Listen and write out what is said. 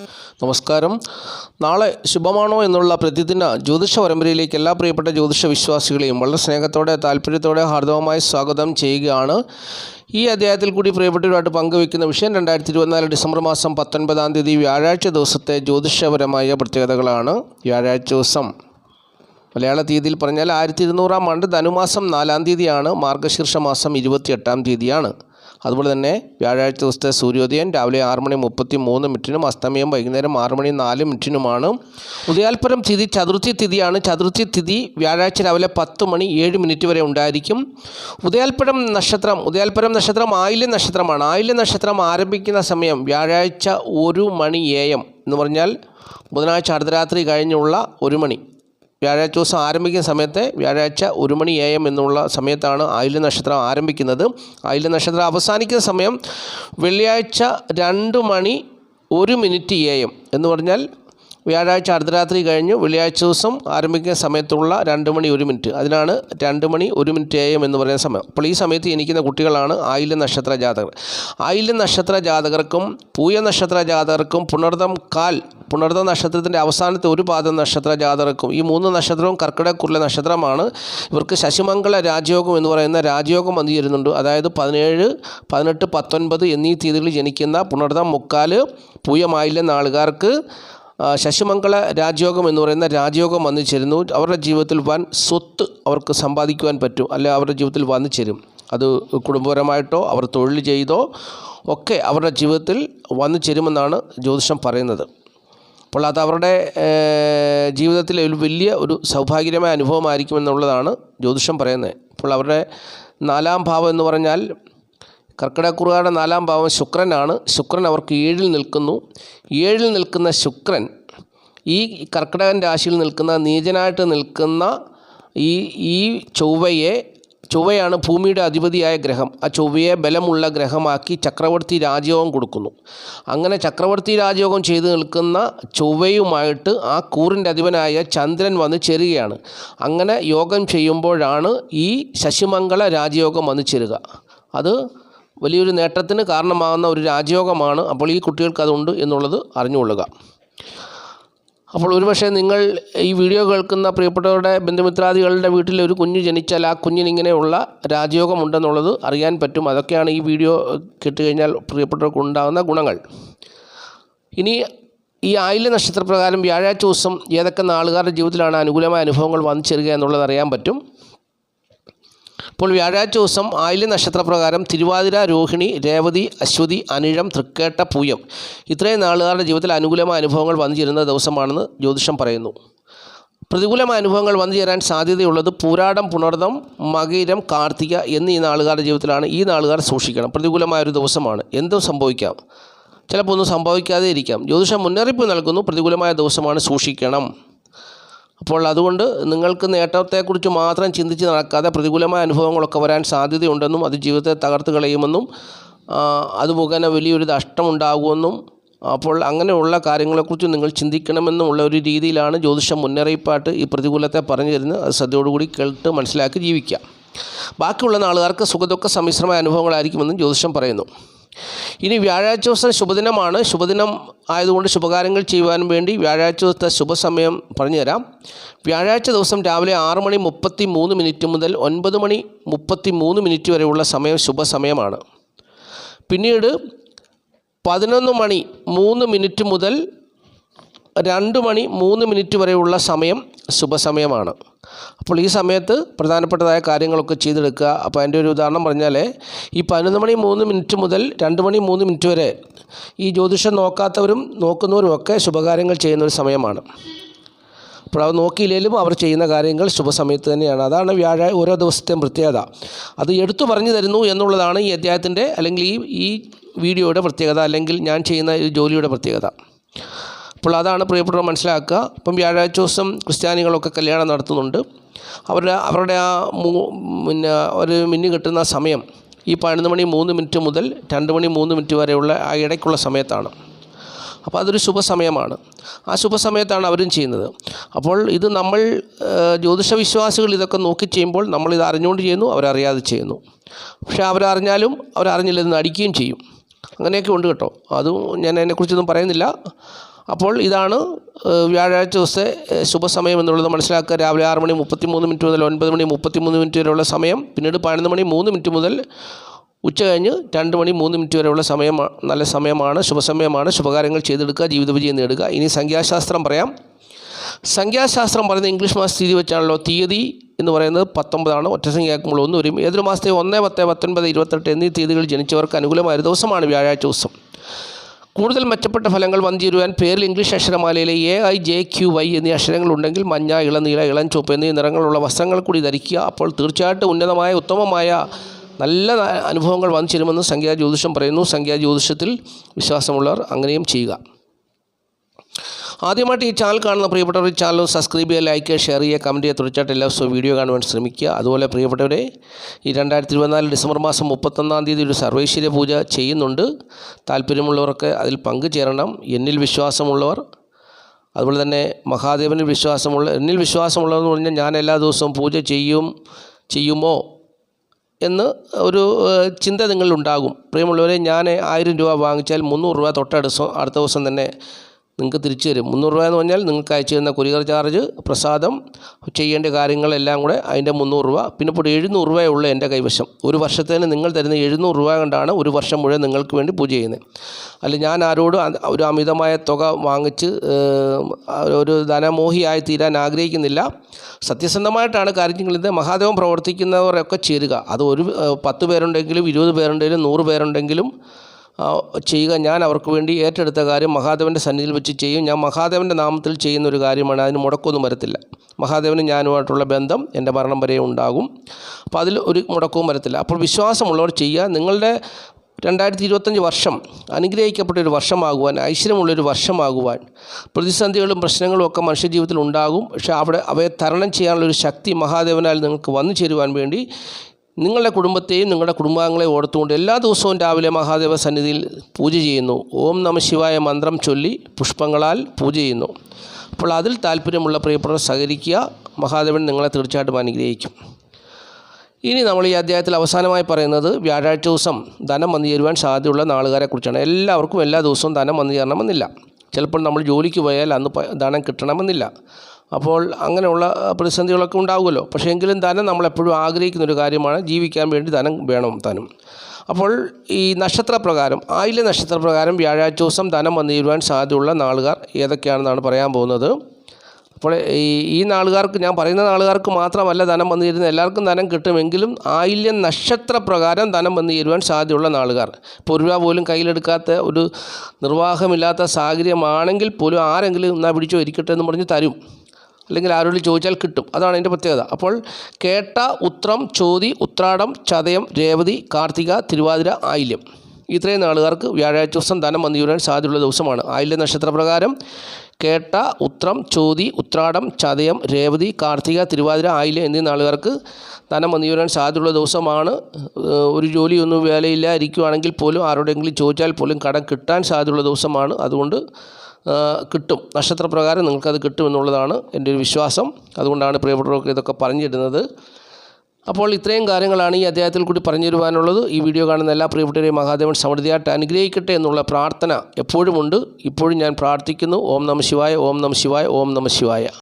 നമസ്കാരം. നാളെ ശുഭമാണോ എന്നുള്ള പ്രതിദിന ജ്യോതിഷ പരമ്പരയിലേക്ക് എല്ലാ പ്രിയപ്പെട്ട ജ്യോതിഷ വിശ്വാസികളെയും വളരെ സ്നേഹത്തോടെ താല്പര്യത്തോടെ ഹാർദവമായി സ്വാഗതം ചെയ്യുകയാണ്. ഈ അധ്യായത്തിൽ കൂടി പ്രിയപ്പെട്ടവരുമായിട്ട് പങ്കുവയ്ക്കുന്ന വിഷയം രണ്ടായിരത്തി ഇരുപത്തിനാല് ഡിസംബർ മാസം പത്തൊൻപതാം തീയതി വ്യാഴാഴ്ച ദിവസത്തെ ജ്യോതിഷപരമായ പ്രത്യേകതകളാണ്. വ്യാഴാഴ്ച ദിവസം. മലയാള തീയതിയിൽ പറഞ്ഞാൽ ആയിരത്തി ഇരുന്നൂറാം ആണ്ട് ധനുമാസം നാലാം തീയതിയാണ് മാർഗശീർഷ മാസം ഇരുപത്തിയെട്ടാം തീയതിയാണ്. അതുപോലെ തന്നെ വ്യാഴാഴ്ച ദിവസത്തെ സൂര്യോദയം രാവിലെ ആറ് മണി മുപ്പത്തി മൂന്ന് മിനിറ്റിനും അസ്തമയം വൈകുന്നേരം ആറ് മണി നാല് മിനിറ്റിനുമാണ്. ഉദയാൽപരം തിഥി ചതുർത്ഥി തിഥിയാണ്. ചതുർത്ഥി തിഥി വ്യാഴാഴ്ച രാവിലെ പത്ത് മണി ഏഴ് മിനിറ്റ് വരെ ഉണ്ടായിരിക്കും. ഉദയാൽപരം നക്ഷത്രം ഉദയാൽപരം നക്ഷത്രം ആയില്യ നക്ഷത്രമാണ്. ആയില്യ നക്ഷത്രം ആരംഭിക്കുന്ന സമയം വ്യാഴാഴ്ച ഒരു മണി എ എം എന്ന് പറഞ്ഞാൽ ബുധനാഴ്ച അർദ്ധരാത്രി കഴിഞ്ഞുള്ള ഒരു മണി. വ്യാഴാഴ്ച ദിവസം ആരംഭിക്കുന്ന സമയത്തെ വ്യാഴാഴ്ച ഒരു മണി എ എം എന്നുള്ള സമയത്താണ് ആയില്യ നക്ഷത്രം ആരംഭിക്കുന്നത്. ആയില്യ നക്ഷത്രം അവസാനിക്കുന്ന സമയം വെള്ളിയാഴ്ച രണ്ട് മണി ഒരു മിനിറ്റ് എ എം എന്ന് പറഞ്ഞാൽ വ്യാഴാഴ്ച അർദ്ധരാത്രി കഴിഞ്ഞ് വെള്ളിയാഴ്ച ദിവസം ആരംഭിക്കുന്ന സമയത്തുള്ള രണ്ട് മണി ഒരു മിനിറ്റ്. അതിനാണ് രണ്ട് മണി ഒരു മിനിറ്റ് എ എം എന്ന് പറയുന്ന സമയം. അപ്പോൾ ഈ സമയത്ത് ജനിക്കുന്ന കുട്ടികളാണ് ആയില്യ നക്ഷത്ര ജാതകർ. ആയില്യ നക്ഷത്ര ജാതകർക്കും പൂയ നക്ഷത്ര ജാതകർക്കും പുണർദം കാൽ പുണർദ നക്ഷത്രത്തിന്റെ അവസാനത്തെ ഒരു പാദം നക്ഷത്ര ജാതകർക്കും ഈ മൂന്ന് നക്ഷത്രവും കർക്കിടക്കുള്ള നക്ഷത്രമാണ്. ഇവർക്ക് ശശിമംഗള രാജയോഗം എന്ന് പറയുന്ന രാജയോഗം വന്നു ചേരുന്നുണ്ട് അതായത് പതിനേഴ് പതിനെട്ട് പത്തൊൻപത് എന്നീ തീയതികളിൽ ജനിക്കുന്ന പുണർദം മുക്കാൽ പൂയമായില്യ നാളുകാർക്ക് ആ, ശശിമംഗള രാജയോഗം എന്ന് പറയുന്ന രാജയോഗം വന്നു ചേരുന്നു അവരുടെ ജീവിതത്തിൽ വൻ സ്വത്ത് അവർക്ക് സമ്പാദിക്കുവാൻ പറ്റും. അല്ലെ അവരുടെ ജീവിതത്തിൽ വന്നു ചേരും. അത് കുടുംബപരമായിട്ടോ അവർ തൊഴിൽ ചെയ്തോ ഒക്കെ അവരുടെ ജീവിതത്തിൽ വന്നു ചേരുമെന്നാണ് ജ്യോതിഷം പറയുന്നത്. അപ്പോൾ അത് അവരുടെ ജീവിതത്തിലെ ഒരു വലിയ ഒരു സൗഭാഗ്യമായ അനുഭവമായിരിക്കുമെന്നുള്ളതാണ് ജ്യോതിഷം പറയുന്നത്. അപ്പോൾ അവരുടെ നാലാം ഭാവം എന്ന് പറഞ്ഞാൽ കർക്കിടക്കുറുകാരുടെ നാലാം ഭാവം ശുക്രനാണ്. ശുക്രൻ അവർക്ക് ഏഴിൽ നിൽക്കുന്നു. ഏഴിൽ നിൽക്കുന്ന ശുക്രൻ ഈ കർക്കിടകൻ രാശിയിൽ നിൽക്കുന്ന നീചനായിട്ട് നിൽക്കുന്ന ഈ ഈ ചൊവ്വയെ ചൊവ്വയാണ് ഭൂമിയുടെ അധിപതിയായ ഗ്രഹം. ആ ചൊവ്വയെ ബലമുള്ള ഗ്രഹമാക്കി ചക്രവർത്തി രാജയോഗം കൊടുക്കുന്നു. അങ്ങനെ ചക്രവർത്തി രാജയോഗം ചെയ്തു നിൽക്കുന്ന ചൊവ്വയുമായിട്ട് ആ കൂറിന്റെ അധിപനായ ചന്ദ്രൻ വന്ന് ചേരുകയാണ്. അങ്ങനെ യോഗം ചെയ്യുമ്പോഴാണ് ഈ ശശിമംഗള രാജയോഗം വന്ന് ചേരുക. അത് വലിയൊരു നേട്ടത്തിന് കാരണമാകുന്ന ഒരു രാജയോഗമാണ്. അപ്പോൾ ഈ കുട്ടികൾക്ക് അതുണ്ട് എന്നുള്ളത് അറിഞ്ഞുകൊള്ളുക. അപ്പോൾ ഒരുപക്ഷെ നിങ്ങൾ ഈ വീഡിയോ കേൾക്കുന്ന പ്രിയപ്പെട്ടവരുടെ ബന്ധുമിത്രാദികളുടെ വീട്ടിൽ ഒരു കുഞ്ഞ് ജനിച്ചാൽ ആ കുഞ്ഞിനിങ്ങനെയുള്ള രാജയോഗം ഉണ്ടെന്നുള്ളത് അറിയാൻ പറ്റും. അതൊക്കെയാണ് ഈ വീഡിയോ കേട്ടുകഴിഞ്ഞാൽ പ്രിയപ്പെട്ടവർക്ക് ഉണ്ടാകുന്ന ഗുണങ്ങൾ. ഇനി ഈ ആയില്യ നക്ഷത്രപ്രകാരം വ്യാഴാഴ്ച ദിവസം ഏതൊക്കെ നാളുകാരുടെ ജീവിതത്തിലാണ് അനുകൂലമായ അനുഭവങ്ങൾ വന്നു ചേരുക എന്നുള്ളത് അറിയാൻ പറ്റും. ഇപ്പോൾ വ്യാഴാഴ്ച ദിവസം ആയില്യ നക്ഷത്രപ്രകാരം തിരുവാതിര രോഹിണി രേവതി അശ്വതി അനിഴം തൃക്കേട്ട പൂയം. ഇത്രയും നാളുകാരുടെ ജീവിതത്തിൽ അനുകൂലമായ അനുഭവങ്ങൾ വന്നു ചേരുന്ന ദിവസമാണെന്ന് ജ്യോതിഷം പറയുന്നു. പ്രതികൂലമായ അനുഭവങ്ങൾ വന്നു ചേരാൻ സാധ്യതയുള്ളത് പൂരാടം പുണർദം മകയിരം കാർത്തിക എന്നീ നാളുകാരുടെ ജീവിതത്തിലാണ് ഈ നാളുകാർ സൂക്ഷിക്കണം. പ്രതികൂലമായ ഒരു ദിവസമാണ്. എന്തും സംഭവിക്കാം. ചിലപ്പോൾ ഒന്നും സംഭവിക്കാതെ ഇരിക്കാം ജ്യോതിഷം മുന്നറിയിപ്പ് നൽകുന്നു. പ്രതികൂലമായ ദിവസമാണ് സൂക്ഷിക്കണം. അപ്പോൾ അതുകൊണ്ട് നിങ്ങൾക്ക് നേട്ടത്തെക്കുറിച്ച് മാത്രം ചിന്തിച്ച് നടക്കാതെ പ്രതികൂലമായ അനുഭവങ്ങളൊക്കെ വരാൻ സാധ്യതയുണ്ടെന്നും അത് ജീവിതത്തെ തകർത്ത് കളയുമെന്നും അത് മുഖേന വലിയൊരു നഷ്ടമുണ്ടാകുമെന്നും അപ്പോൾ അങ്ങനെയുള്ള കാര്യങ്ങളെക്കുറിച്ച് നിങ്ങൾ ചിന്തിക്കണമെന്നുമുള്ള ഒരു രീതിയിലാണ് ജ്യോതിഷ മുന്നറിയിപ്പായിട്ട് ഈ പ്രതികൂലത്തെ പറഞ്ഞു തരുന്നത്. അത് ശ്രദ്ധയോടുകൂടി കേട്ട് മനസ്സിലാക്കി ജീവിക്കുക. ബാക്കിയുള്ള നാളുകാർക്ക് സുഖദുഃഖ സമ്മിശ്രമായ അനുഭവങ്ങളായിരിക്കുമെന്നും ജ്യോതിഷം പറയുന്നു. ഇനി വ്യാഴാഴ്ച ദിവസം ശുഭദിനമാണ്. ശുഭദിനം ആയതുകൊണ്ട് ശുഭകാര്യങ്ങൾ ചെയ്യുവാൻ വേണ്ടി വ്യാഴാഴ്ച ദിവസത്തെ ശുഭസമയം പറഞ്ഞുതരാം. വ്യാഴാഴ്ച ദിവസം രാവിലെ ആറ് മണി മുപ്പത്തി മൂന്ന് മിനിറ്റ് മുതൽ ഒൻപത് മണി മുപ്പത്തി മൂന്ന് മിനിറ്റ് വരെയുള്ള സമയം ശുഭസമയമാണ്. പിന്നീട് പതിനൊന്ന് മണി മൂന്ന് മിനിറ്റ് മുതൽ രണ്ട് മണി മൂന്ന് മിനിറ്റ് വരെയുള്ള സമയം ശുഭസമയമാണ്. അപ്പോൾ ഈ സമയത്ത് പ്രധാനപ്പെട്ടതായ കാര്യങ്ങളൊക്കെ ചെയ്തെടുക്കുക. അപ്പോൾ അതിന്റെ ഒരു ഉദാഹരണം പറഞ്ഞാൽ ഈ പതിനൊന്ന് മണി മൂന്ന് മിനിറ്റ് മുതൽ രണ്ട് മണി മൂന്ന് മിനിറ്റ് വരെ ഈ ജ്യോതിഷം നോക്കാത്തവരും നോക്കുന്നവരും ഒക്കെ ശുഭകാര്യങ്ങൾ ചെയ്യുന്ന ഒരു സമയമാണ്. അപ്പോൾ അവർ നോക്കിയില്ലെങ്കിലും അവർ ചെയ്യുന്ന കാര്യങ്ങൾ ശുഭസമയത്ത് തന്നെയാണ്. അതാണ് വ്യാഴ ഓരോ ദിവസത്തെയും പ്രത്യേകത. അത് എടുത്തു പറഞ്ഞു തരുന്നു എന്നുള്ളതാണ് ഈ അധ്യായത്തിന്റെ അല്ലെങ്കിൽ ഈ ഈ വീഡിയോയുടെ പ്രത്യേകത അല്ലെങ്കിൽ ഞാൻ ചെയ്യുന്ന ഈ ജോലിയുടെ പ്രത്യേകത. അപ്പോൾ അതാണ് പ്രിയപ്പെട്ടവർ മനസ്സിലാക്കുക. ഇപ്പം വ്യാഴാഴ്ച ദിവസം ക്രിസ്ത്യാനികളൊക്കെ കല്യാണം നടത്തുന്നുണ്ട്. അവരുടെ അവരുടെ ആ പിന്നെ ഒരു മിന്നു കിട്ടുന്ന സമയം ഈ പതിനൊന്ന് മണി മൂന്ന് മിനിറ്റ് മുതൽ രണ്ട് മണി മൂന്ന് മിനിറ്റ് വരെയുള്ള ആ ഇടയ്ക്കുള്ള സമയത്താണ്. അപ്പോൾ അതൊരു ശുഭസമയമാണ്. ആ ശുഭസമയത്താണ് അവരും ചെയ്യുന്നത്. അപ്പോൾ ഇത് നമ്മൾ ജ്യോതിഷ വിശ്വാസികൾ ഇതൊക്കെ നോക്കി ചെയ്യുമ്പോൾ നമ്മളിത് അറിഞ്ഞുകൊണ്ട് ചെയ്യുന്നു അവരറിയാതെ ചെയ്യുന്നു. പക്ഷേ അവരറിഞ്ഞാലും അവരറിഞ്ഞില്ലെന്ന് നടിക്കുകയും ചെയ്യും. അങ്ങനെയൊക്കെ ഉണ്ട് കേട്ടോ. അതും ഞാൻ അതിനെക്കുറിച്ചൊന്നും പറയുന്നില്ല. അപ്പോൾ ഇതാണ് വ്യാഴാഴ്ച ദിവസത്തെ ശുഭസമയം എന്നുള്ളത് മനസ്സിലാക്കുക. രാവിലെ ആറ് മണി മുപ്പത്തി മൂന്ന് മിനിറ്റ് മുതൽ ഒൻപത് മണി മുപ്പത്തി മൂന്ന് മിനിറ്റ് വരെയുള്ള സമയം പിന്നീട് പതിനൊന്ന് മണി മൂന്ന് മിനിറ്റ് മുതൽ ഉച്ച കഴിഞ്ഞ് രണ്ട് മണി മൂന്ന് മിനിറ്റ് വരെയുള്ള സമയം നല്ല സമയമാണ് ശുഭസമയമാണ്. ശുഭകാര്യങ്ങൾ ചെയ്തെടുക്കുക ജീവിത വിജയം നേടുക. ഇനി സംഖ്യാശാസ്ത്രം പറയാം. സംഖ്യാശാസ്ത്രം പറയുന്നത് ഇംഗ്ലീഷ് മാസ തീയതി വെച്ചാണല്ലോ. തീയതി എന്ന് പറയുന്നത് പത്തൊമ്പതാണ്. ഒറ്റസംഖ്യ ആക്കുമ്പോൾ ഒന്ന് വരും. ഏതൊരു മാസത്തെ ഒന്ന് പത്ത് പത്തൊൻപത് ഇരുപത്തെട്ട് എന്നീ തീയതികൾ ജനിച്ചവർക്ക് അനുകൂലമായ ദിവസമാണ് വ്യാഴാഴ്ച ദിവസം. കൂടുതൽ മെച്ചപ്പെട്ട ഫലങ്ങൾ വന്നിരുവാൻ പേരിൽ English അക്ഷരമാലയിലെ A I J Q Y എന്നീ അക്ഷരങ്ങൾ ഉണ്ടെങ്കിൽ മഞ്ഞ ഇളനീല ഇളം ചുവപ്പ് എന്നീ നിറങ്ങളുള്ള വസ്ത്രങ്ങൾ കൂടി ധരിക്കുക. അപ്പോൾ തീർച്ചയായിട്ടും ഉന്നതമായ ഉത്തമമായ നല്ല അനുഭവങ്ങൾ വന്നു ചേരുമെന്ന് സംഖ്യാ ജ്യോതിഷം പറയുന്നു. സംഖ്യാ ജ്യോതിഷത്തിൽ വിശ്വാസമുള്ളവർ അങ്ങനെയും ചെയ്യുക. ആദ്യമായിട്ട് ഈ ചാനൽ കാണുന്ന പ്രിയപ്പെട്ടവർ ചാനൽ സബ്സ്ക്രൈബ് ചെയ്യുക ലൈക്ക് ചെയ്യുക ഷെയർ ചെയ്യുക കമന്റ് ചെയ്യുക തീർച്ചയായിട്ടും എല്ലാ ദിവസവും വീഡിയോ കാണുവാൻ ശ്രമിക്കുക. അതുപോലെ പ്രിയപ്പെട്ടവരെ ഈ രണ്ടായിരത്തി ഇരുപത്തിനാല് ഡിസംബർ മാസം മുപ്പത്തൊന്നാം തീയതി ഒരു സർവേശ്വര്യ പൂജ ചെയ്യുന്നുണ്ട്. താല്പര്യമുള്ളവർക്ക് അതിൽ പങ്കുചേരണം. എന്നിൽ വിശ്വാസമുള്ളവർ അതുപോലെ തന്നെ മഹാദേവനിൽ വിശ്വാസമുള്ള എന്നിൽ വിശ്വാസമുള്ളതെന്ന് പറഞ്ഞാൽ ഞാൻ എല്ലാ ദിവസവും പൂജ ചെയ്യും ചെയ്യുമോ എന്ന് ഒരു ചിന്ത നിങ്ങളിലുണ്ടാകും. പ്രിയമുള്ളവരെ ഞാൻ ആയിരം രൂപ വാങ്ങിച്ചാൽ മുന്നൂറ് രൂപ തൊട്ടടുത്ത അടുത്ത ദിവസം തന്നെ നിങ്ങൾക്ക് തിരിച്ചു തരും മുന്നൂറ് രൂപ എന്ന് പറഞ്ഞാൽ നിങ്ങൾക്ക് അയച്ചു തന്ന കൊറിയർ ചാർജ് പ്രസാദം ചെയ്യേണ്ട കാര്യങ്ങളെല്ലാം കൂടെ അതിന്റെ മുന്നൂറ് രൂപ. പിന്നെ ഇപ്പോൾ എഴുന്നൂറ് രൂപയേ ഉള്ളൂ എന്റെ കൈവശം. ഒരു വർഷത്തേന് നിങ്ങൾ തരുന്ന എഴുന്നൂറ് രൂപ കൊണ്ടാണ് ഒരു വർഷം മുഴുവൻ നിങ്ങൾക്ക് വേണ്ടി പൂജ ചെയ്യുന്നത്. അല്ല ഞാൻ ആരോടും ഒരു അമിതമായ തുക വാങ്ങിച്ച് ഒരു ധനമോഹിയായി തീരാൻ ആഗ്രഹിക്കുന്നില്ല. സത്യസന്ധമായിട്ടാണ് കാര്യങ്ങളിത് മഹാദേവം പ്രവർത്തിക്കുന്നവരൊക്കെ ചേരുക. അത് ഒരു പത്ത് പേരുണ്ടെങ്കിലും ഇരുപത് പേരുണ്ടെങ്കിലും നൂറ് പേരുണ്ടെങ്കിലും ചെയ്യുക. ഞാൻ അവർക്ക് വേണ്ടി ഏറ്റെടുത്ത കാര്യം മഹാദേവന്റെ സന്നിധിയിൽ വെച്ച് ചെയ്യും. ഞാൻ മഹാദേവന്റെ നാമത്തിൽ ചെയ്യുന്ന ഒരു കാര്യമാണ്. അതിന് മുടക്കമൊന്നും വരത്തില്ല. മഹാദേവന് ഞാനുമായിട്ടുള്ള ബന്ധം എന്റെ മരണം വരെ ഉണ്ടാകും. അപ്പോൾ അതിൽ ഒരു മുടക്കവും വരത്തില്ല. അപ്പോൾ വിശ്വാസമുള്ളവർ ചെയ്യുക. നിങ്ങളുടെ രണ്ടായിരത്തി ഇരുപത്തഞ്ച് വർഷം അനുഗ്രഹിക്കപ്പെട്ട ഒരു വർഷമാകുവാൻ ഐശ്വര്യമുള്ളൊരു വർഷമാകുവാൻ പ്രതിസന്ധികളും പ്രശ്നങ്ങളും ഒക്കെ മനുഷ്യജീവിതത്തിൽ ഉണ്ടാകും. പക്ഷേ അവിടെ അവയെ തരണം ചെയ്യാനുള്ളൊരു ശക്തി മഹാദേവനാൽ നിങ്ങൾക്ക് വന്നു ചേരുവാൻ വേണ്ടി നിങ്ങളുടെ കുടുംബത്തെയും നിങ്ങളുടെ കുടുംബാംഗങ്ങളെയും ഓർത്തുകൊണ്ട് എല്ലാ ദിവസവും രാവിലെ മഹാദേവ സന്നിധിയിൽ പൂജ ചെയ്യുന്നു. ഓം നമ ശിവായ മന്ത്രം ചൊല്ലി പുഷ്പങ്ങളാൽ പൂജ ചെയ്യുന്നു. അപ്പോൾ അതിൽ താല്പര്യമുള്ള പ്രിയപ്പെട്ട സഹകരിക്കുക. മഹാദേവൻ നിങ്ങളെ തീർച്ചയായിട്ടും അനുഗ്രഹിക്കും. ഇനി നമ്മൾ ഈ അധ്യായത്തിൽ അവസാനമായി പറയുന്നത് വ്യാഴാഴ്ച ദിവസം ധനം വന്നു ചേരുവാൻ സാധ്യതയുള്ള നാളുകാരെക്കുറിച്ചാണ്. എല്ലാവർക്കും എല്ലാ ദിവസവും ധനം വന്നു ചേരണമെന്നില്ല. ചിലപ്പോൾ നമ്മൾ ജോലിക്ക് പോയാൽ അന്ന് ധനം കിട്ടണമെന്നില്ല. അപ്പോൾ അങ്ങനെയുള്ള പ്രതിസന്ധികളൊക്കെ ഉണ്ടാകുമല്ലോ പക്ഷേ എങ്കിലും ധനം നമ്മളെപ്പോഴും ആഗ്രഹിക്കുന്ന ഒരു കാര്യമാണ്. ജീവിക്കാൻ വേണ്ടി ധനം വേണം ധനം അപ്പോൾ ഈ നക്ഷത്രപ്രകാരം ആയില നക്ഷത്രപ്രകാരം വ്യാഴാഴ്ച ദിവസം ധനം വന്നു തീരുവാൻ സാധ്യതയുള്ള നാളുകാർ ഏതൊക്കെയാണെന്നാണ് പറയാൻ പോകുന്നത്. അപ്പോൾ ഈ ഈ നാളുകാർക്ക് ഞാൻ പറയുന്ന നാളുകാർക്ക് മാത്രമല്ല ധനം വന്നു ചേരുന്നത് എല്ലാവർക്കും ധനം കിട്ടുമെങ്കിലും ആയില്യ നക്ഷത്രപ്രകാരം ധനം വന്നു തീരുവാൻ സാധ്യതയുള്ള നാളുകാർ. ഇപ്പോൾ രൂപ പോലും കയ്യിലെടുക്കാത്ത ഒരു നിർവാഹമില്ലാത്ത സാഹചര്യമാണെങ്കിൽ പോലും ആരെങ്കിലും എന്നാൽ പിടിച്ചോ ഇരിക്കട്ടെ എന്ന് പറഞ്ഞ് തരും. അല്ലെങ്കിൽ ആരോട് ചോദിച്ചാൽ കിട്ടും. അതാണ് അതിന്റെ പ്രത്യേകത. അപ്പോൾ കേട്ട ഉത്രം ചോതി ഉത്രാടം ചതയം രേവതി കാർത്തിക തിരുവാതിര ആയില്യം. ഇത്രയും നാളുകാർക്ക് വ്യാഴാഴ്ച ദിവസം ധനം വന്നു ചേരാൻ സാധ്യതയുള്ള ദിവസമാണ്. ആയില്യ നക്ഷത്രപ്രകാരം കേട്ട ഉത്രം ചോതി ഉത്രാടം ചതയം രേവതി കാർത്തിക തിരുവാതിര ആയില്യം എന്നീ നാളുകാർക്ക് ധനം വന്നു ചേരാൻ സാധ്യതയുള്ള ദിവസമാണ്. ഒരു ജോലിയൊന്നും വേലയില്ല ഇരിക്കുവാണെങ്കിൽ പോലും ആരോടെങ്കിലും ചോദിച്ചാൽ പോലും കടം കിട്ടാൻ സാധ്യതയുള്ള ദിവസമാണ്. അതുകൊണ്ട് കിട്ടും. നക്ഷത്രപ്രകാരം നിങ്ങൾക്കത് കിട്ടുമെന്നുള്ളതാണ് എന്റെ ഒരു വിശ്വാസം. അതുകൊണ്ടാണ് പ്രിയപ്പെട്ടവർക്ക് ഇതൊക്കെ പറഞ്ഞിരുന്നത് അപ്പോൾ ഇത്രയും കാര്യങ്ങളാണ് ഈ അധ്യായത്തിൽ കൂടി പറഞ്ഞു തരുവാനുള്ളത് ഈ വീഡിയോ കാണുന്ന എല്ലാ പ്രിയപ്പെട്ടവരെയും മഹാദേവൻ സമൃദ്ധിയായിട്ട് അനുഗ്രഹിക്കട്ടെ എന്നുള്ള പ്രാർത്ഥന എപ്പോഴുമുണ്ട്. ഇപ്പോഴും ഞാൻ പ്രാർത്ഥിക്കുന്നു. ഓം നമ ശിവായ ഓം നമ ശിവായ ഓം നമ ശിവായ.